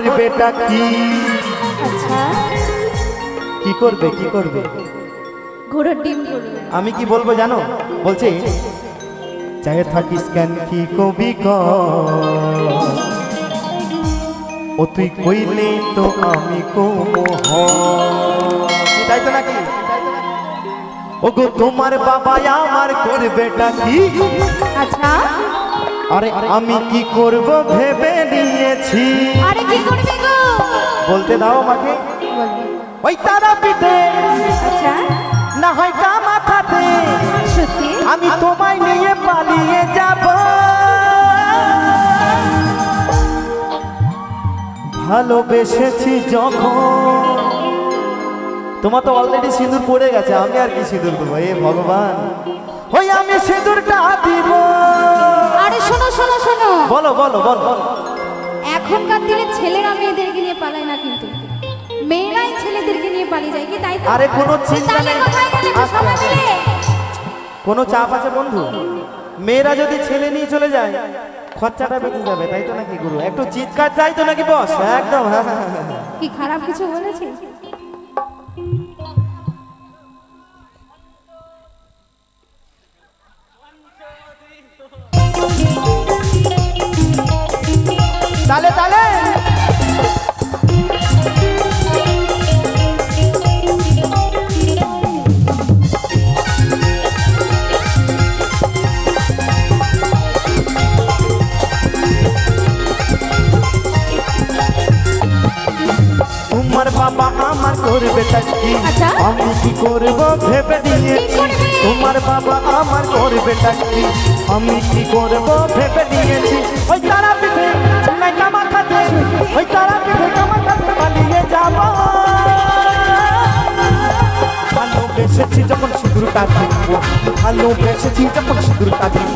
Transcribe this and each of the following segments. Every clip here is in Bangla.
করবেটা কি? আচ্ছা। কি করবে কি করবে? ঘোড়ার ডিম করবে আমি কি বলব জানো? বলছি থাকিস কেন কি কবি ক ও তুই কইলে তো আমি কমো হ। তাই তো নাকি? ও গো তোমার বাবা আমার করবেটা কি? আচ্ছা। আরে আমি কি করব ভেবে নিয়েছি? করবে বলতে দাও আমাকে। ওই তারা পিঠে আচ্ছা। না হয় তা মাথাতে। সত্যি? আমি তোমায় নিয়ে পালিয়ে যাব। ভালোবেসেছি যখন। তোমার তো অলরেডি সিঁদুর পড়ে গেছে আমি আর কি সিঁদুর দেবো? এ ভগবান। ওই আমি সিঁদুরটা দিব। আরে শোনো শোনো শোনো। বলো বলো বলো বলো। এখনকার দিনে ছেলেরা মেয়েদেরকে নিয়ে পালায় না কিন্তু। মেয়েরাই ছেলেদেরকে নিয়ে পালিয়ে যায় কি তাই তো? আরে কোনো চিন্তা নেই। সবাই মিলে? কোনো চাপ আছে বন্ধু? মেয়েরা যদি ছেলে নিয়ে চলে যায় খরচাটা বেঁচে যাবে তাই তো নাকি গুরু? একটু চিৎকার চাই তো নাকি বস? একদম। হ্যাঁ হ্যাঁ হ্যাঁ, হ্যাঁ কি খারাপ কিছু বলেছে? করবে কি আচ্ছা। আমি কি করব ভেবে করবে? তোমার বাবা আমার করবে কি আমি কি করব ভেবে নিয়েছি ওই তারা পিঠে নাই কামা খাতে ওই তারা পিঠে কামা খাতে পালিয়ে যাব ভালোবেসেছি যখন সিঁদুরটা দিব ভালোবেসেছি যখন সিঁদুরটা দিব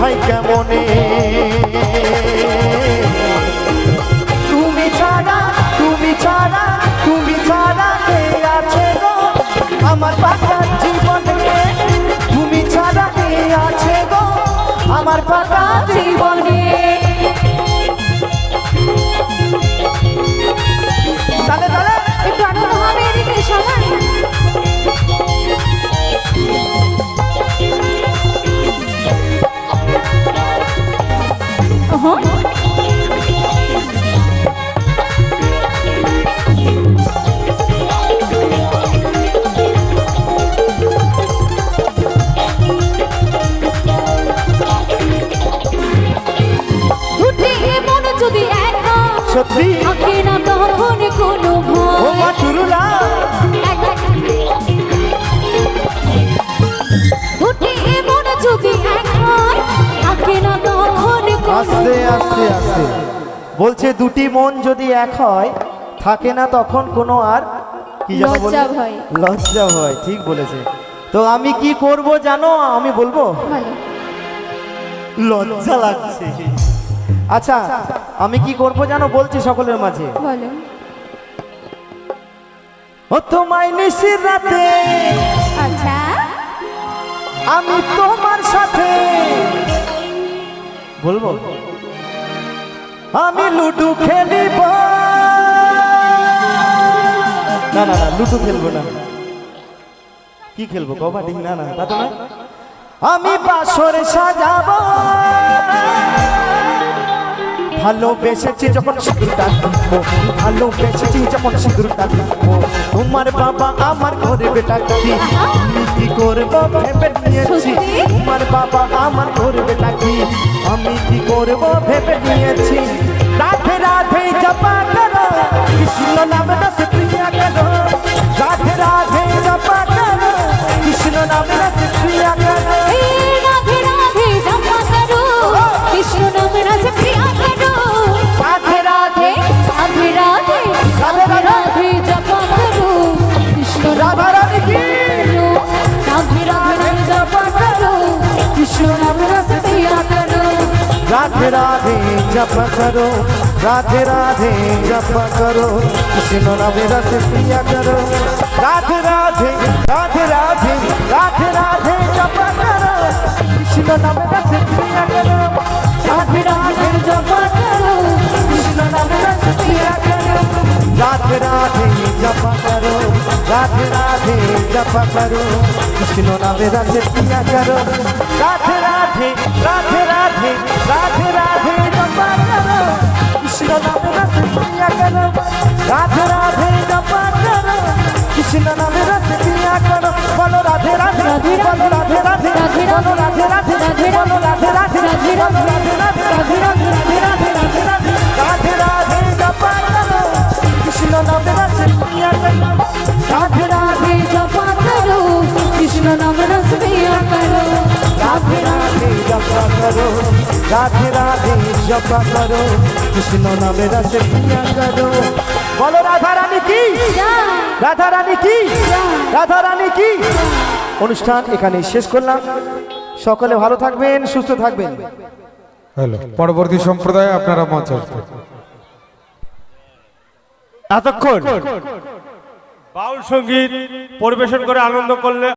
বোঝাই কেমনে বলছে দুটি মন যদি এক হয় থাকে না তখন কোনো আর কি? লজ্জা ভয়। লজ্জা ভয় ঠিক বলেছে। তো আমি কি করব জানো? আমি বলব? লজ্জা লাগছে। আচ্ছা আমি কি করব জানো? বলছি সকলের মাঝে। ও তোমায় নিশির রাতে। আচ্ছা। আমি তোমার সাথে। বলব? আমি লুডু খেলিব। না না না লুডু খেলব না। কি খেলব? কবাডি? না না তা নয়। আমি বাসরে সাজাবো। ভালোবেসেছি যখন সিঁদুরটা দিব ভালোবেসেছি যখন সিঁদুরটা দিব তোমার বাবা আমার ঘরে বেটা কি আমি কি করব ভেবে নিয়েছি? তোমার বাবা আমার ঘরে বেটা কি আমি কি করব ভেবে নিয়েছি? রাধা রানী কি রাধে রাধে জপ করো কৃষ্ণ নাম রস পিয়া করো রাধে রাধে জপ করো রাধে রাধে জপ করো রাধে রাধে রাধে রাধে রাধে রাধে জপ করো কৃষ্ণ নামে রস পিয়া করো রাধে রাধে জপ করো কৃষ্ণ নামে রস পিয়া করো রাধে রাধে জপ করো রাধে রাধে জপা করো কৃষ্ণ নামে রাধে প্রিয়া করো রাধে রাধে রাধে রাধে রাধে রাধে জপা করো কৃষ্ণ নামে রাধে প্রিয়া করো রাধে রাধে জপা করো কৃষ্ণ নামে রাধে প্রিয়া করো বলো রাধে রাধে বলো রাধে রাধে বলো রাধে রাধে বলো রাধে রাধে বলো রাধে রাধে করো রাধে রাধে জপা করো কৃষ্ণ নামে রাসে প্রিয়া করো। বলো রাধা রানী কি? রাধা রানী কি? রাধা রানী কি? অনুষ্ঠান এখানে শেষ করলাম। সকলে ভালো থাকবেন সুস্থ থাকবেন। হ্যালো পরবর্তী সম্প্রদায় আপনারা মঞ্চ এতক্ষণ বাউল সংগীত পরিবেশন করে আনন্দ করলে